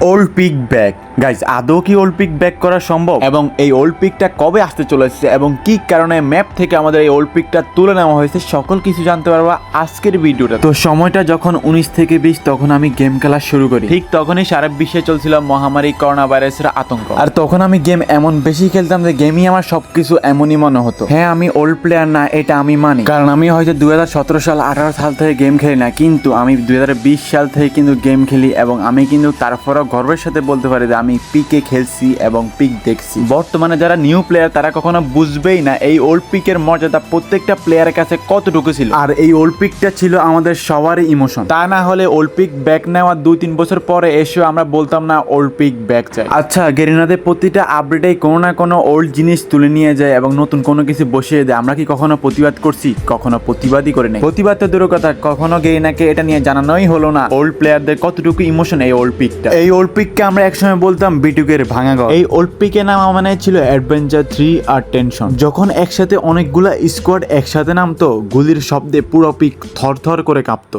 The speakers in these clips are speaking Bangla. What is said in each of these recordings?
ওল্ড পিক ব্যাক গাইজ আদৌ কি ওল্ড পিক ব্যাক করা সম্ভব? এবং এই ওল্ড পিকটা কবে আসতে চলেছে? এবং কি কারণে ম্যাপ থেকে আমাদের এই ওল্ড পিকটা তুলে নেওয়া হয়েছে? সকল কিছু জানতে পারব আজকের ভিডিওটা। তো সময়টা যখন উনিশ থেকে বিশ, তখন আমি গেম খেলা শুরু করি। ঠিক তখনই সারা বিশ্বে চলছিল মহামারী করোনা ভাইরাসের আতঙ্ক। আর তখন আমি গেম এমন বেশি খেলতাম যে গেমই আমার সবকিছু এমনই মনে হতো। হ্যাঁ আমি ওল্ড প্লেয়ার না, এটা আমি মানি। কারণ আমি হয়তো দুই হাজার সতেরো সাল, আঠারো সাল থেকে গেম খেলি না, কিন্তু আমি দুই হাজার বিশ সাল থেকে কিন্তু গেম খেলি, এবং আমি কিন্তু তারপরও গর্বের সাথে বলতে পারি যে আমি পিকে খেলছি এবং পিক দেখছি। বর্তমানে যারা নিউ প্লেয়ার তারা কখনো বুঝবেই না এই ওল্ড পিকের মর্যাদা প্রত্যেকটা প্লেয়ারের কাছে কতটুকু ছিল। আর এই ওল্ড পিকটা ছিল আমাদের সবারই ইমোশন তা না হলে ওল্ড পিক ব্যাক নেওয়ার দুই তিন বছর পরে এসেও আমরা বলতাম না ওল্ড পিক ব্যাক চাই। আচ্ছা গেরিনাদের প্রতিটা আপডেটে কোনো না কোনো ওল্ড জিনিস তুলে নিয়ে যায় এবং নতুন কোনো কিছু বসিয়ে দেয়। আমরা কি কখনো প্রতিবাদ করছি? কখনো প্রতিবাদই করে নেই। প্রতিবাদ তো দূরের কথা কখনো গেরিনাকে এটা নিয়ে জানানোই হলো না। ওল্ড প্লেয়ারদের কতটুকু ইমোশন এই ওল্ড পিকটা এই ওল্ড পিককে আমরা একসময় বলতাম বিটুকের ভাঙা ঘর। এই ওল্ড পিকে নাম মানে ছিল অ্যাডভেঞ্চার থ্রি আর টেনশন যখন একসাথে অনেকগুলা স্কোয়াড একসাথে নামতো, গুলির শব্দে পুরো পিক থর করে কাঁপতো।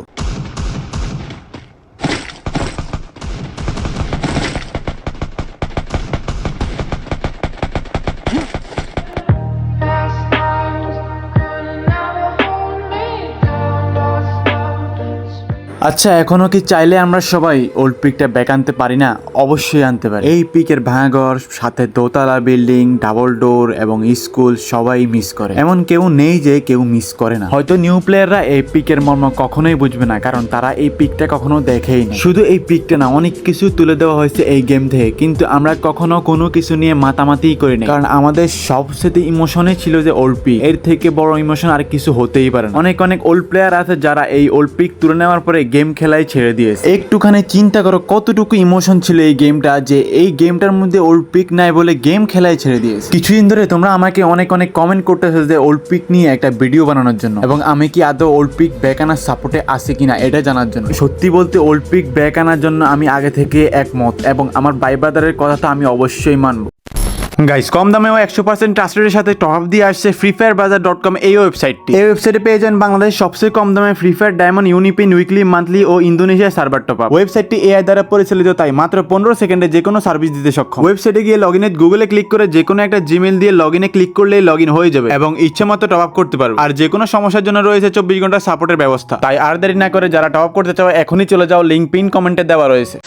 আচ্ছা এখনও কি চাইলে আমরা সবাই ওল্ড পিকটা ব্যাক আনতে পারি না? অবশ্যই আনতে পারি। এই পিকের ভাঙাঘর সাথে দোতলা বিল্ডিং ডাবল ডোর এবং স্কুল সবাই মিস করে। এমন কেউ নেই যে কেউ মিস করে না। হয়তো নিউ প্লেয়াররা এই পিকের মর্ম কখনোই বুঝবে না কারণ তারা এই পিকটা কখনো দেখেই না শুধু এই পিকটা না অনেক কিছু তুলে দেওয়া হয়েছে এই গেম থেকে কিন্তু আমরা কখনো কোনো কিছু নিয়ে মাতামাতি করি না কারণ আমাদের সবচেয়ে ইমোশনে ছিল যে ওল্ড পিক এর থেকে বড় ইমোশন আর কিছু হতেই পারে না। অনেক অনেক ওল্ড প্লেয়ার আছে যারা এই ওল্ড পিক তুলে নেওয়ার পরে গেম খেলাই ছেড়ে দিয়েছে। একটুখানি চিন্তা করো কতটুকু ইমোশন ছিল এই গেমটা যে এই গেমটার মধ্যে ওল্ড পিক নাই বলে গেম খেলাই ছেড়ে দিয়েছে। কিছুদিন ধরে তোমরা আমাকে অনেক অনেক কমেন্ট করতেছো যে ওল্ড পিক নিয়ে একটা ভিডিও বানানোর জন্য। এবং আমি কি আদৌ ওল্ড পিক ব্যাক আনার সাপোর্টে আছে কিনা এটা জানার জন্য। সত্যি বলতে ওল্ড পিক ব্যাক আনার জন্য আমি আগে থেকে একমত এবং আমার বাই ব্রাদারের কথা তো আমি অবশ্যই মানবো। গাইস কম দামে ও একশো পার্সেন্ট ট্রাস্টেডের সাথে টপ দিয়ে আসছে free fire bazaar dot com এই ওয়েবসাইটটি এই ওয়েবসাইটে পেয়ে যান বাংলাদেশ সবচেয়ে কম দামে free fire diamond UniPin weekly monthly ও ইন্দোনেশিয়া সার্ভার টপ আপ ওয়েবসাইটটি এআই দ্বারা পরিচালিত, তাই মাত্র পনেরো সেকেন্ডে যে কোনো সার্ভিস দিতে সক্ষম। ওয়েবসাইটে গিয়ে লগ ইনে গুগলে ক্লিক করে যে কোনো একটা জিমেল দিয়ে লগ ইনে ক্লিক করলেই লগ ইন হয়ে যাবে এবং ইচ্ছে মতো টপ আপ করতে পারবে। আর যে কোনো সমস্যার জন্য রয়েছে চব্বিশ ঘণ্টা সাপোর্টের ব্যবস্থা। তাই আর দেরি না করে যারা টপ আপ করতে চাও, এখনই চলে যাও লিঙ্ক পিন কমেন্টে দেওয়া রয়েছে।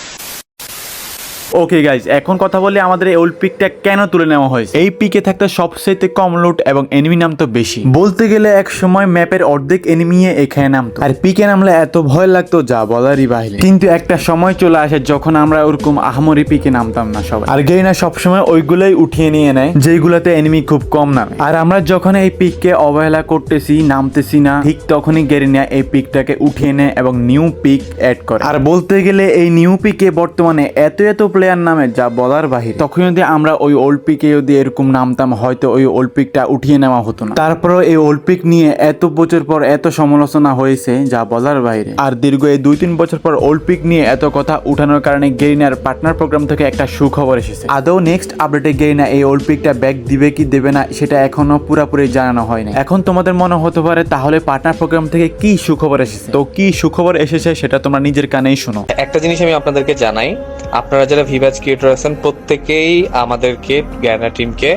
ওকে গাইজ এখন কথা বলি আমাদের এই ওল্ড পিকটা কেন তুলে নেওয়া হয়েছে? এই পিকে থাকতে সবচেয়ে কম লুট এবং এনিমি নাম তো বেশি। বলতে গেলে এক সময় ম্যাপের অর্ধেক এনিমি এখানে নামতো। আর পিকে নামলে এত ভয় লাগতো যা বলারই বাহিরে। কিন্তু একটা সময় চলে আসে যখন আমরা ওরকম আহমরি পিকে নামতাম না সবাই। আর গেইনা সবসময় ওইগুলোই উঠিয়ে নিয়ে নেয় যেগুলোতে এনিমি খুব কম নামে। আর আমরা যখন এই পিককে অবহেলা করতেছি নামতেছি না ঠিক তখনই গেরিনা এই পিকটাকে উঠিয়ে নেয় এবং নিউ পিক অ্যাড করে। আর বলতে গেলে এই নিউ পিকে বর্তমানে এত এত প্লেয়ার নামে যা বলার বাহিরে। তখন যদি আমরা ওই ওল্ড যদি এরকম নামতাম, হয়তো ওই ওল্ড উঠিয়ে নেওয়া হতো না। তারপরেও এই ওল্ড নিয়ে এত বছর পর এত সমালোচনা হয়েছে যা বলার বাইরে আর দীর্ঘ এই দুই তিন বছর পর ওল্ড নিয়ে এত কথা উঠানোর কারণে গেরিনার পার্টনার প্রোগ্রাম থেকে একটা সুখবর এসেছে। আদৌ নেক্সট আপডেটে গেরিনা এই ওল্ড পিকটা ব্যাক দিবে কি দেবে না, সেটা এখনও পুরোপুরি জানানো হয়নি। এখন তোমাদের মনে হতে পারে, তাহলে পার্টনার প্রোগ্রাম থেকে কি সুখবর এসেছে? তো কি সুখবর এসেছে সেটা তোমরা নিজের কানেই শোনো। একটা জিনিস আমি আপনাদেরকে জানাই আপনারা যারা ভিভাজ ক্রিয়েটর আছেন, প্রত্যেকেই আমাদেরকে গ্যানা টিমকে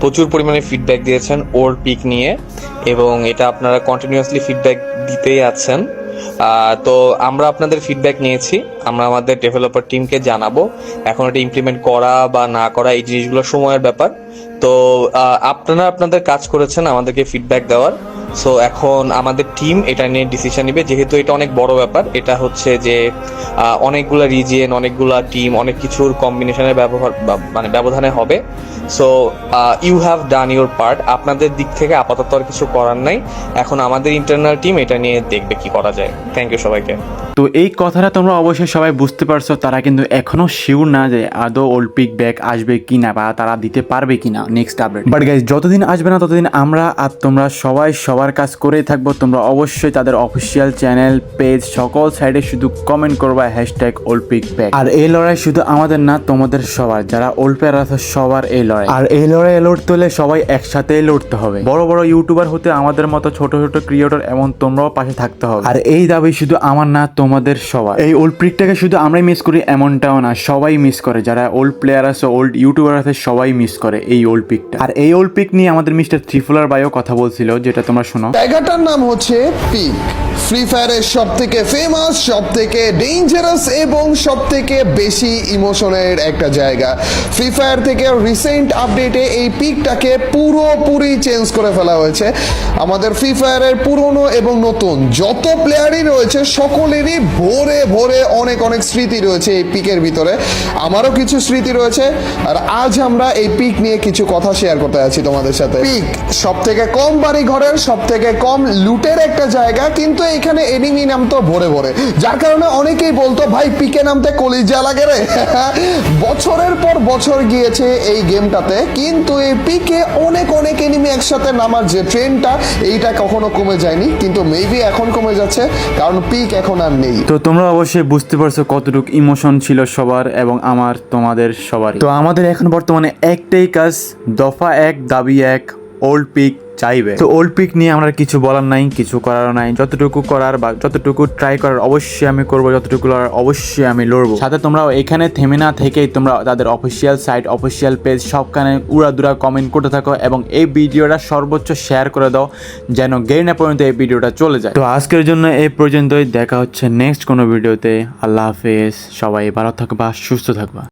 প্রচুর পরিমাণে ফিডব্যাক দিয়েছেন ওর পিক নিয়ে এবং এটা আপনারা কন্টিনিউয়াসলি ফিডব্যাক দিতেই আছেন। তো আমরা আপনাদের ফিডব্যাক নিয়েছি, আমরা আমাদের ডেভেলপার টিমকে জানাব এখন এটা ইমপ্লিমেন্ট করা বা না করা এই জিনিসগুলো সময়ের ব্যাপার। তো আপনারা আপনাদের কাজ করেছেন আমাদেরকে ফিডব্যাক দেওয়ার। সো এখন আমাদের টিম এটা নিয়ে ডিসিশন নিবে। যেহেতু এটা অনেক বড় ব্যাপার এটা হচ্ছে যে অনেকগুলো রিজিয়ন অনেকগুলা টিম অনেক কিছুর কম্বিনেশনের ব্যবহার মানে ব্যবধানে হবে। So you have done your part আপনাদের দিক থেকে আপাতত আর কিছু করার নাই। এখন আমাদের ইন্টারনাল টিম এটা নিয়ে দেখবে কি করা যায়। থ্যাংক ইউ সবাইকে। তো এই কথাটা তোমরা অবশ্যই সবাই বুঝতে পারছ। তারা কিন্তু এখনও শিওর না যে আদৌ ওল্ড ব্যাগ ব্যাক আসবে কিনা বা তারা দিতে পারবে কিনা। নেক্সট আপডেট বাট গাইজ যতদিন আসবে না ততদিন আমরা আর তোমরা সবাই সবাই সবার কাজ করেই থাকব। তোমরা অবশ্যই তাদের অফিসিয়াল চ্যানেল পেজ সকল সাইডে শুধু কমেন্ট করবা হ্যাশট্যাগ ওলপিক প্যাক আর এই লড়াই শুধু আমাদের না, তোমাদের সবার। যারা ওল্ড প্লেয়ার আছে, সবার এই লড়াই। আর এই লড়াই লড়তে হলে সবাই একসাথেই লড়তে হবে। বড় বড় ইউটিউবার হতে আমাদের মতো ছোট ছোট ক্রিয়েটর এবং তোমরাও পাশে থাকতে হবে। আর এই দাবি শুধু আমার না, তোমাদের সবার। এই ওল্ড শুধু আমরাই মিস করি, এমনটাও না, সবাই মিস করে। যারা ওল্ড প্লেয়ার আছে ওল্ড ইউটিউবার আছে, সবাই মিস করে এই ওল্ড পিকটা আর এই ওল্ড পিক নিয়ে আমাদের মিস্টার ত্রিফুলার বাইও কথা বলছিল, যেটা তোমরা শোনো। জায়গাটার নাম হচ্ছে পিক। ফ্রি ফায়ারের সব থেকে ফেমাস সব থেকে ডেঞ্জারাস এবং সব থেকে বেশি ইমোশনের একটা জায়গা। ফ্রি ফায়ার থেকে রিসেন্ট আপডেটে এই পিকটাকে পুরোপুরি চেঞ্জ করে ফেলা হয়েছে। আমাদের ফ্রি ফায়ারের পুরনো এবং নতুন যত প্লেয়ারই রয়েছে, সকলেরই ভোরে ভোরে অনেক অনেক স্মৃতি রয়েছে এই পিকের ভিতরে। আমারও কিছু স্মৃতি রয়েছে আর আজ আমরা এই পিক নিয়ে কিছু কথা শেয়ার করতে যাচ্ছি তোমাদের সাথে। পিক সব থেকে কম বাড়ি ঘরের সব থেকে কম লুটের একটা জায়গা, কিন্তু এখানে এনিমি নামতো ভরে ভরে। যার কারণে অনেকেই বলতো ভাই পিকে নামতে কলিজা লাগে রে। বছরের পর বছর গিয়েছে এই গেমটাতে কিন্তু এই পিকে অনেক অনেক এনিমি একসাথে নামার যে ট্রেনটা এইটা কখনো কমে যায়নি কিন্তু মেবি এখন কমে যাচ্ছে কারণ পিক এখন আর নেই। তো তোমরা অবশ্যই বুঝতে পারছ কতটুকু ইমোশন ছিল সবার এবং আমার তোমাদের সবার তো আমাদের এখন বর্তমানে একটাই কাজ দফা এক দাবি এক ওল্ড পিক চাইবে। তো ওল্ড পিক নিয়ে আমরা কিছু বলার নাই, কিছু করার নাই। যতটুকু করার বা যতটুকু ট্রাই করার অবশ্যই আমি করব, যতটুকু লড়ার অবশ্যই আমি লড়বো। সাথে তোমরা এখানে থেমে না থেকেই তোমরা তাদের অফিসিয়াল সাইট অফিসিয়াল পেজ সবখানে উড়াদুরা কমেন্ট করতে থাকো এবং এই ভিডিওটা সর্বোচ্চ শেয়ার করে দাও, যেন গেরিনা পর্যন্ত এই ভিডিওটা চলে যায়। তো আজকের জন্য এই পর্যন্তই, দেখা হচ্ছে নেক্সট কোনো ভিডিওতে। আল্লাহ হাফেজ, সবাই ভালো থাকবা, সুস্থ থাকবা।